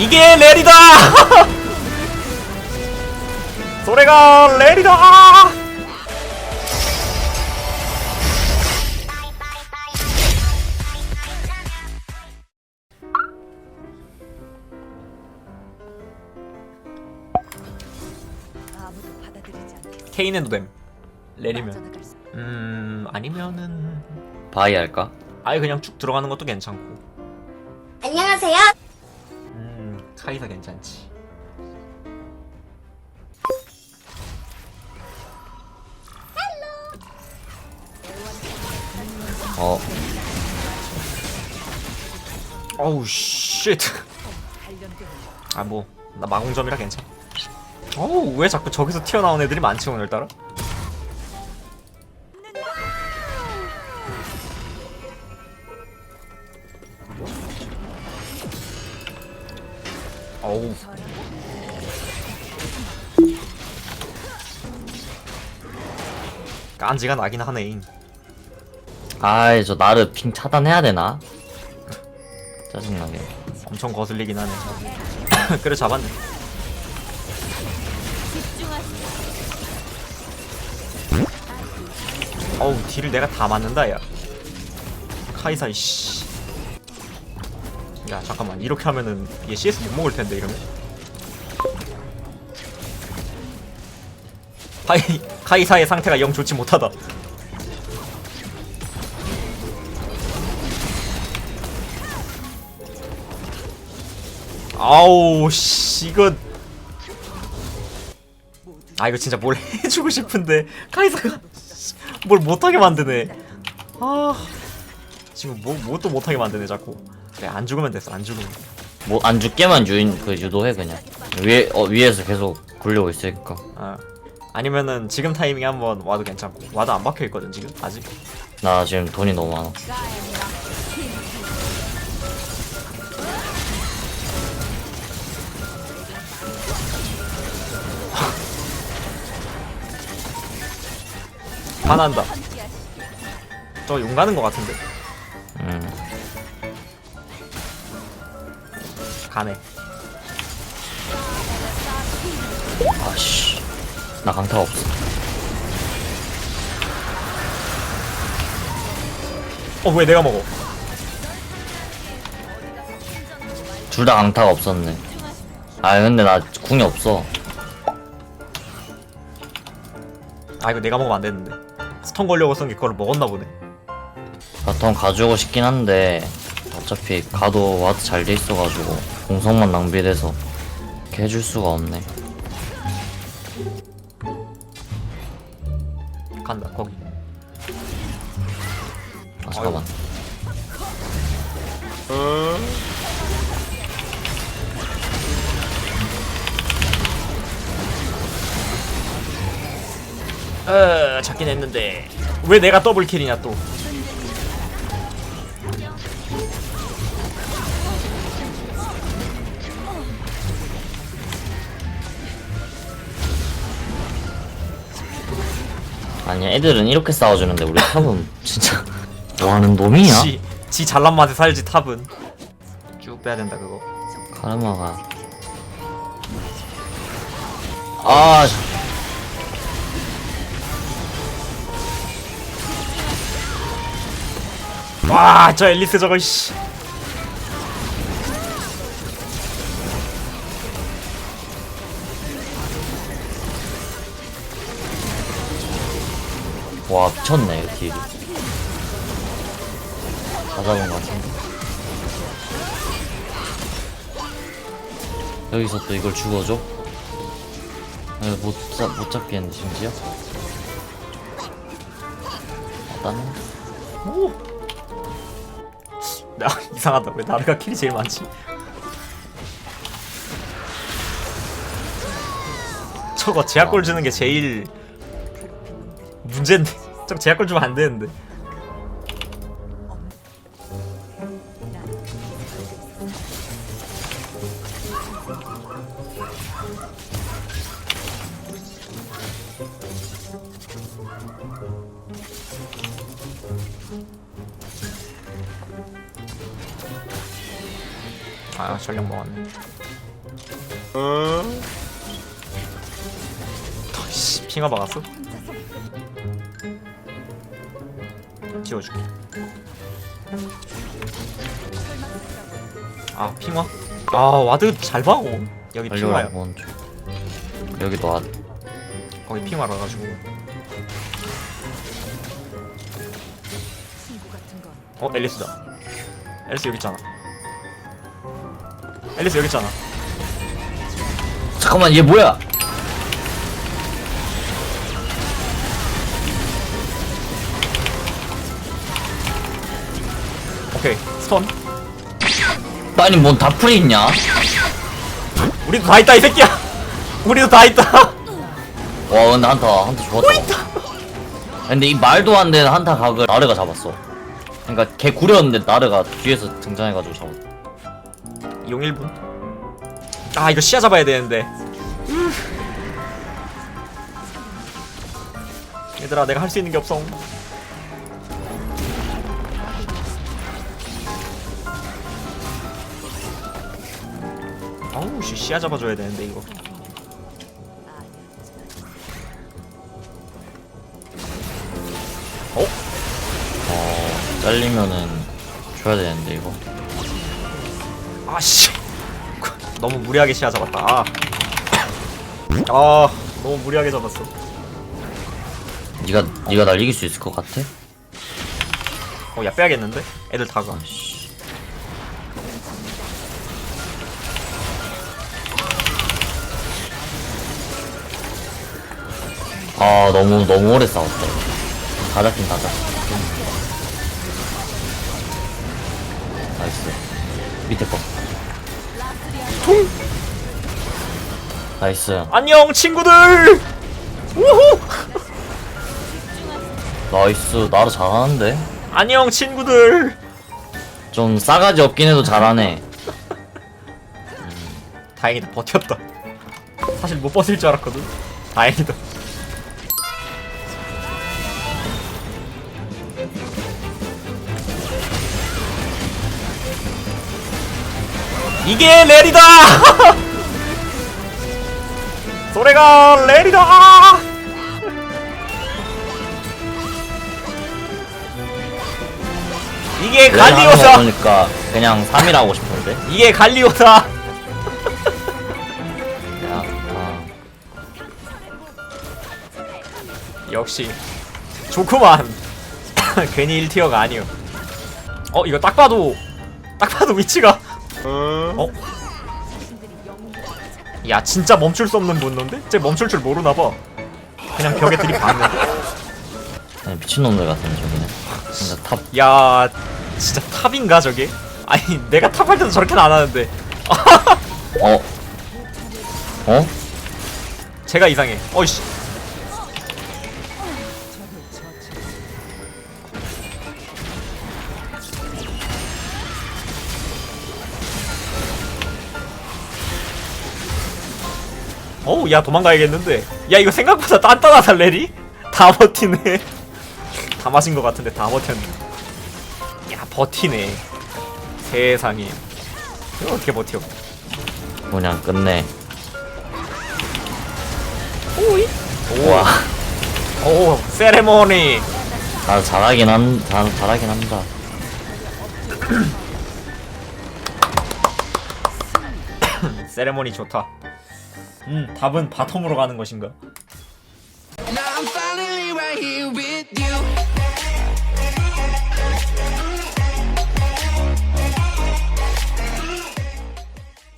이게 레리다! 소래가 레리다! 케인해도 됨. 레리면. 수- 음 아니면은 바이 할까? 아예 그냥 쭉 들어가는 것도 괜찮고. 안녕하세요. 음 카이사 괜찮지. 어 어우 쉣. 단련되는 아뭐 나 마공점이라 괜찮아. 어우 왜 자꾸 저기서 튀어나온 애들이 많지 오늘따라? 어우 깐지가 나긴 하네. 아이 저 나르 핑 차단해야 되나? 짜증나게 엄청 거슬리긴 하네. 그래 잡았네. 어우 딜을 내가 다 맞는다 야. 카이사 이씨. 야 잠깐만. 이렇게 하면은 얘 CS 못 먹을 텐데 이러면. 카이 카이사의 상태가 영 좋지 못하다. 아우 씨 이거 아 이거 진짜 뭘 해주고 싶은데. 카이사가 뭘 못하게 만드네. 아 지금 뭐뭐또 못하게 만드네 자꾸 그래 안 죽으면 됐어 안 죽으면. 뭐 안 죽게만 유인 그 유도해 그냥. 위에 어 위에서 계속 굴려고 있으니까. 아 아니면은 지금 타이밍에 한번 와도 괜찮고. 와도 안 박혀 있거든 지금 아직. 나 지금 돈이 너무 많아. 반한다. 저 용 가는 거 같은데 가네 아씨 나 강타가 없어. 어 왜 내가 먹어? 둘 다 강타가 없었네. 아 근데 나 궁이 없어. 아 이거 내가 먹으면 안 되는데. 스턴 걸려고 쓴 게 그걸 먹었나 보네. 바텀 가져오고 싶긴 한데 어차피 가도 와드 잘 돼 있어가지고 공성만 낭비돼서 이렇게 해줄 수가 없네. 간다 거기. 아 잠깐만. 어? 잡긴 했는데. 왜 내가 더블킬이냐 또 아니 애들은 이렇게 싸워주는데 우리 탑은 진짜 뭐하는 놈이야? 지, 지 잘난 맛에 살지 탑은. 쭉 빼야 된다 그거. 카르마가. 아 와저 앨리스 저거 씨 와 미쳤네 딜이 다 잡은 것 같은데 여기서 또 이걸 죽어줘? 아, 못, 잡, 못 잡겠는데 심지어? 일단은 오. 나 이상하다 왜 나르가 킬이 제일 많지 저거 제약골 주는 게 제일 문제인데 저거 제약골 주면 안 되는데 아 전력 먹었네 어? 씨, 핑화 박았어? 지워줄게. 아 핑화? 아 와드 잘 박어. 여기 핑화야. 달려라 먼저 여기도 와 거기 핑화라 가지고. 어 앨리스다. 앨리스 여기 있잖아. 앨리스 여기 있잖아. 잠깐만 얘 뭐야 오케이 스턴. 아니 뭔 다 풀이 있냐 우리도 다 있다 이 새끼야. 우리도 다 있다. 와 근데 한타 한타 좋았다 근데 이 말도 안 되는 한타 각을 나르가 잡았어 그러니까 걔 구렸는데 나르가 뒤에서 등장해가지고 잡았어 용 1분. 아 이거 시야 잡아야 되는데. 얘들아 내가 할 수 있는 게 없어. 시야 잡아줘야 되는데 이거. 어? 어 잘리면은 줘야 되는데 이거 아씨 너무 무리하게 시야 잡았다 아. 아 너무 무리하게 잡았어 네가 네가 날 이길 수 있을 것 같아? 어야 빼야겠는데? 애들 다가 씨. 아 너무 너무 오래 이거. 다. 잡힌 다 잡힌 나이스. 밑에 거. 나이스. 안녕 친구들! 우후! 나이스. 나를 잘하는데? 안녕 친구들! 좀 싸가지 없긴 해도 잘하네. 다행이다 버텼다. 사실 못 버틸 줄 알았거든. 다행이다 이게 레리다! 소래가 레리다! 이게 갈리오다 보니까 그냥 3일 하고 싶은데? 이게 갈리오다 야, 아. 역시. 좋구만. 괜히 1티어가 아니오. 어 이거 딱 봐도 딱 봐도 위치가 어? 야 진짜 멈출 수 없는 분노인데? 쟤 멈출 줄 모르나봐 그냥 벽에 들이받네 아니, 미친놈들 같은 저기는 진짜 탑 야 진짜 탑인가 저게? 아니 내가 탑할 때도 저렇게는 안 하는데 어? 어? 제가 이상해 어이씨 어우 야 도망가야겠는데. 야 이거 생각보다 단단하다 레리? 다 버티네. 다 마신 것 같은데 다 버텼네. 야 버티네. 세상에. 이거 어떻게 버텨? 그냥 끝내. 오이. 우와. 오 세레모니. 나 잘하긴 한 잘, 잘하긴 한다. 세레모니 좋다 음 답은 바텀으로 가는 것인가